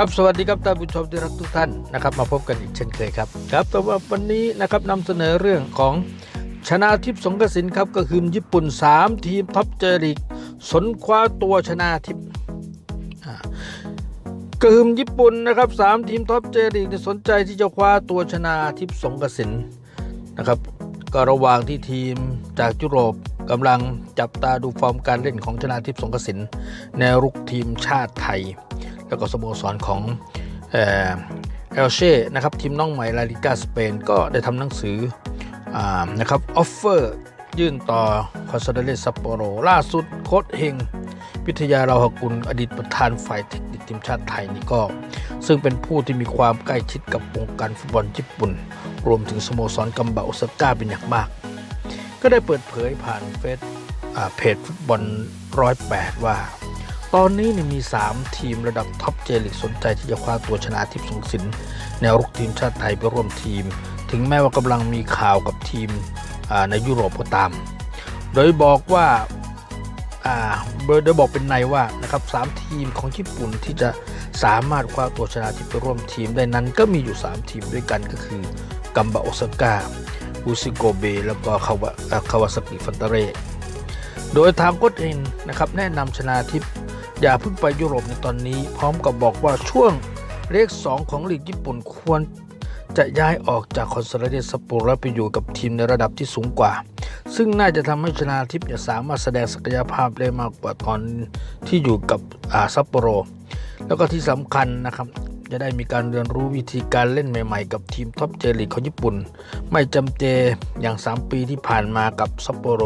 ครับสวัสดีครับท่านผู้ชมที่รักทุกท่านนะครับมาพบกันอีกเช่นเคยครับครับแต่ว่าวันนี้นะครับนำเสนอเรื่องของชนะทิพย์สงกสินครับก็คือญี่ปุ่น 3 ทีมท็อปเจริกสนคว้าตัวชนะทิพย์กระหึ่มญี่ปุ่นนะครับสามทีมท็อปเจริกสนใจที่จะคว้าตัวชนะทิพย์สงกสินนะครับก็ระหว่างที่ทีมจากยุโรปกำลังจับตาดูฟอร์มการเล่นของชนะทิพย์สงกสินแนวรุกทีมชาติไทย แล้วก็สโมสรของเอลเช่นะครับทีมน้องใหม่ลาลิกาสเปนก็ได้ทำหนังสืออนะครับออฟเฟอร์ยื่นต่อคอนซาเดเลซัปโปโรล่าสุดโค้ชเฮงพิทยาเราหกุลอดีตประธานฝ่ายเทคนิคทีมชาติไทยนี่ก็ ซึ่งเป็นผู้ที่มีความใกล้ชิดกับวงการฟุตบอลญี่ปุ่น รวมถึงสโมสรกัมบะโอซาก้าเป็นอย่างมาก ก็ได้เปิดเผยผ่านเฟซเพจฟุตบอลร้อยแปดว่า ตอนนี้เนี่ยมี 3 ทีมระดับท็อปเจลิกสนใจที่จะคว้าตัวชนะทิพย์สงสินแนวรุกทีมชาติไทยไปร่วมทีม ถึงแม้ว่ากำลังมีข่าวกับทีมในยุโรปก็ตาม โดยบอกว่าโดยบอกเป็นในว่านะครับสามทีมของญี่ปุ่นที่จะสามารถคว้าตัวชนะทิพย์ไปร่วมทีมได้นั้นก็มีอยู่ 3 ทีมด้วยกันก็คือกัมบะโอซาก้าอุซิโกเบแล้วก็คาวาคาวาซากิฟันเตเรโดยทางโค้ชเองนะครับแนะนำชนะทิพย์ อย่าเพิ่งไปยุโรปในตอนนี้ พร้อมกับบอกว่าช่วงเลข 2 ของลีกญี่ปุ่นควรจะย้ายออกจากคอนซาเลเดซัปโปโรและไปอยู่กับทีมในระดับที่สูงกว่า ซึ่งน่าจะทำให้ชนาทิพย์เนี่ยสามารถแสดงศักยภาพได้มากกว่าตอนที่อยู่กับอาซัปโปโร แล้วก็ที่สำคัญนะครับ จะได้มีการเรียนรู้วิธีการเล่นใหม่ๆ กับทีมท็อปเจลีกของญี่ปุ่น ไม่จำเจอย่าง 3 ปีที่ผ่านมากับซัปโปโร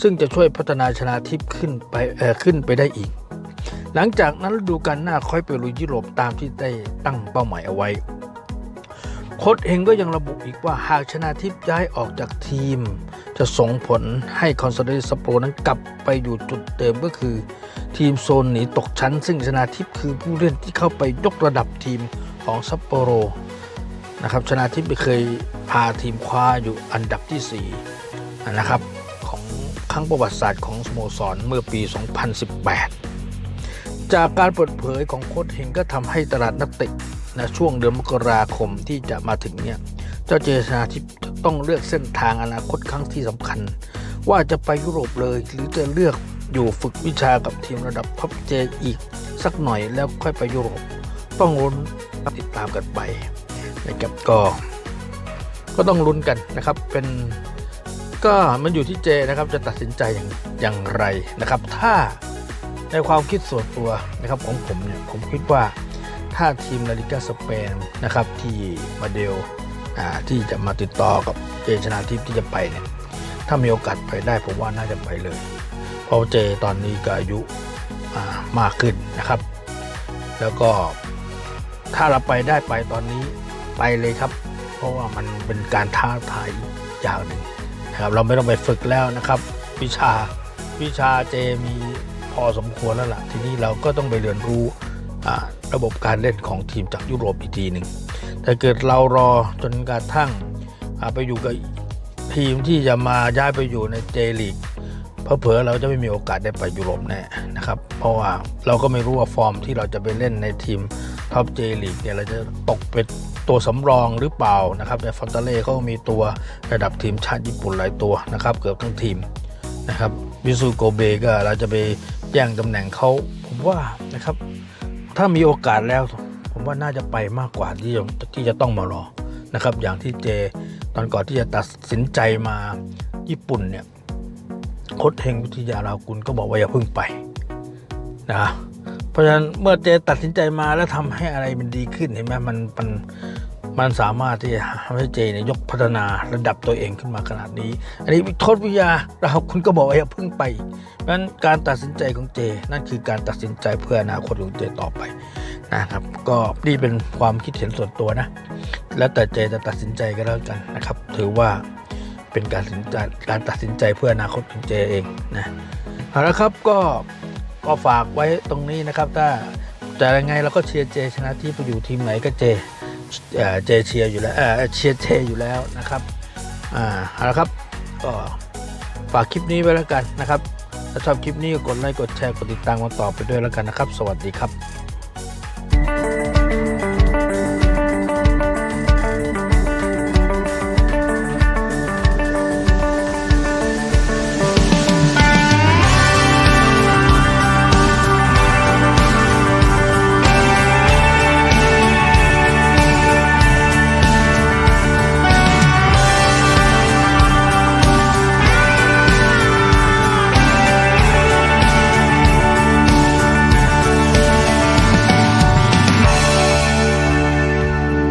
ซึ่งจะช่วยพัฒนาชนาทิพย์ขึ้นไปขึ้นไปได้อีก หลังจากนั้นฤดูกาลหน้าค่อยไปลุยยุโรปตามที่ได้ตั้งเป้าหมายเอาไว้โค้ชเองก็ยังระบุอีกว่าหากชนะทิพย์ย้ายออกจากทีม จะส่งผลให้คอนซาเดสโปรนั้นกลับไปอยู่จุดเดิมก็คือ ทีมโซนหนีตกชั้น ซึ่งชนะทิพย์คือผู้เล่นที่เข้าไปยกระดับทีมของซัปโปโรนะครับชนะทิพย์ไปเคยพาทีมคว้าอยู่อันดับที่4นะครับของครั้งประวัติศาสตร์ของสโมสรเมื่อปี 2018 จากการเปิดเผยของโค้ชเฮงก็ทำให้ตลาดนักเตะนะช่วงเดือนมกราคมที่จะมาถึงเนี่ย เจ้าเจชนาทิพย์ต้องเลือกเส้นทางอนาคตครั้งที่สำคัญ ว่าจะไปยุโรปเลย หรือจะเลือกอยู่ฝึกวิชากับทีมระดับท็อปเจอีกสักหน่อยแล้วค่อยไปยุโรป ต้องลุ้นติดตามกันไปนะครับก็ก็ต้องลุ้นกันนะครับเป็นก็มันอยู่ที่เจนะครับจะตัดสินใจอย่างอย่างไรนะครับ ถ้า ในความคิดส่วนตัวนะครับของผมเนี่ยผมคิดว่าถ้าทีมลาลิกาสเปนนะครับที่มาเดลที่จะมาติดต่อกับเจชนาทิพย์ที่จะไปเนี่ยถ้ามีโอกาสไปได้ผมว่าน่าจะไปเลย เพราะเจตอนนี้ก็อายุมากขึ้นนะครับ แล้วก็ถ้าเราไปได้ไปตอนนี้ไปเลยครับ เพราะว่ามันเป็นการท้าทายอย่างหนึ่งนะครับ เราไม่ต้องไปฝึกแล้วนะครับ วิชาวิชาเจมี อสมควรแล้วล่ะ ทีนี้เราก็ต้องไปเรียนรู้ระบบการเล่นของทีมจากยุโรปอีกทีหนึ่งถ้าเกิดเรารอจนกระทั่งไปอยู่กับทีมที่จะมาย้ายไปอยู่ในเจลีกเผลอเราจะไม่มีโอกาสได้ไปยุโรปแน่นะครับ เพราะว่าเราก็ไม่รู้ว่าฟอร์มที่เราจะไปเล่นในทีมท็อปเจลีกเนี่ยเราจะตกเป็นตัวสำรองหรือเปล่านะครับในฟอนตาเล่เขาก็มีตัวระดับทีมชาติญี่ปุ่นหลายตัวนะครับ เกือบทั้งทีมนะครับวิซูโกเบก็เราจะไป แย่งตำแหน่งเขาผมว่านะครับ ถ้ามีโอกาสแล้ว ผมว่าน่าจะไปมากกว่าที่จะที่จะต้องมารอนะครับ อย่างที่เจตอนก่อนที่จะตัดสินใจมาญี่ปุ่นเนี่ยโค้ชเฮงวิทยารากุลก็บอกว่าอย่าเพิ่งไปนะเพราะฉะนั้นเมื่อเจตัดสินใจมาแล้วทำให้อะไรมันดีขึ้นเห็นไหมมันมัน มันสามารถที่จะทำให้เจเนี่ยยกพัฒนาระดับตัวเองขึ้นมาขนาดนี้ อันนี้โค้ชวิทยาเราคุณก็บอกว่าอย่าเพิ่งไปนั้นการตัดสินใจของเจ นั่นคือการตัดสินใจเพื่ออนาคตของเจต่อไปนะครับ ก็นี่เป็นความคิดเห็นส่วนตัวนะ แล้วแต่เจจะตัดสินใจก็แล้วกันนะครับ ถือว่าเป็นการตัดสินใจการตัดสินใจเพื่ออนาคตของเจเองนะเอาละครับก็ก็ฝากไว้ตรงนี้นะครับ ถ้าแต่ยังไงเราก็เชียร์เจชนะที่ไปอยู่ทีมไหนก็เจ เจเชียอยู่แล้วเอเชียเจอยู่แล้วนะครับอ่าเอาละครับก็ฝากคลิปนี้ไว้แล้วกันนะครับ ถ้าชอบคลิปนี้ก็กดไลค์กดแชร์กดติดตามกันต่อไปด้วยแล้วกันนะครับ สวัสดีครับ